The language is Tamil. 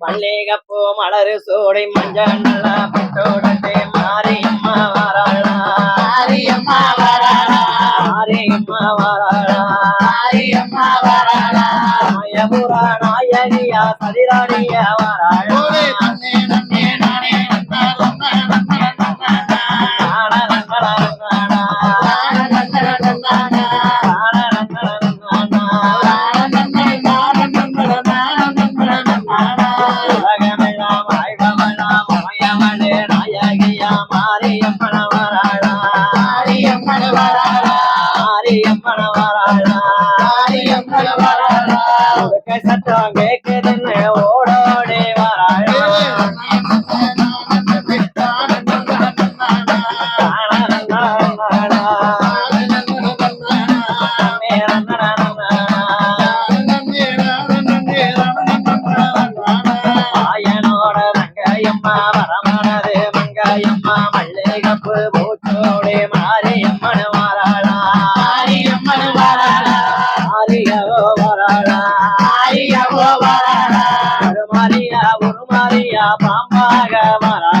மல்லிகைப்பூ மலரு சூடி மஞ்சள் நல்ல பட்டோடத்தே மாரியம்மா வராளா. மாரியம்மா வராளா. மாரியம்மா வராளா. மாரியம்மா வராளா. மாயபுரா நாயகியா சதிராணிய வராளா. மாரியம்மன வராளா உடுக்க சத்தம் கேக்குதுன்னு ஓடோடி வராளா ஆயனோட ரங்கையம்மா வரமனது மங்கையம்மா மல்லிகப்பு பூச்சோடி மாரியம்மன் வராளா. மாரியவோ வராளா. ஒரு மாரியா ஒரு மாரியா பாம்பாக வரா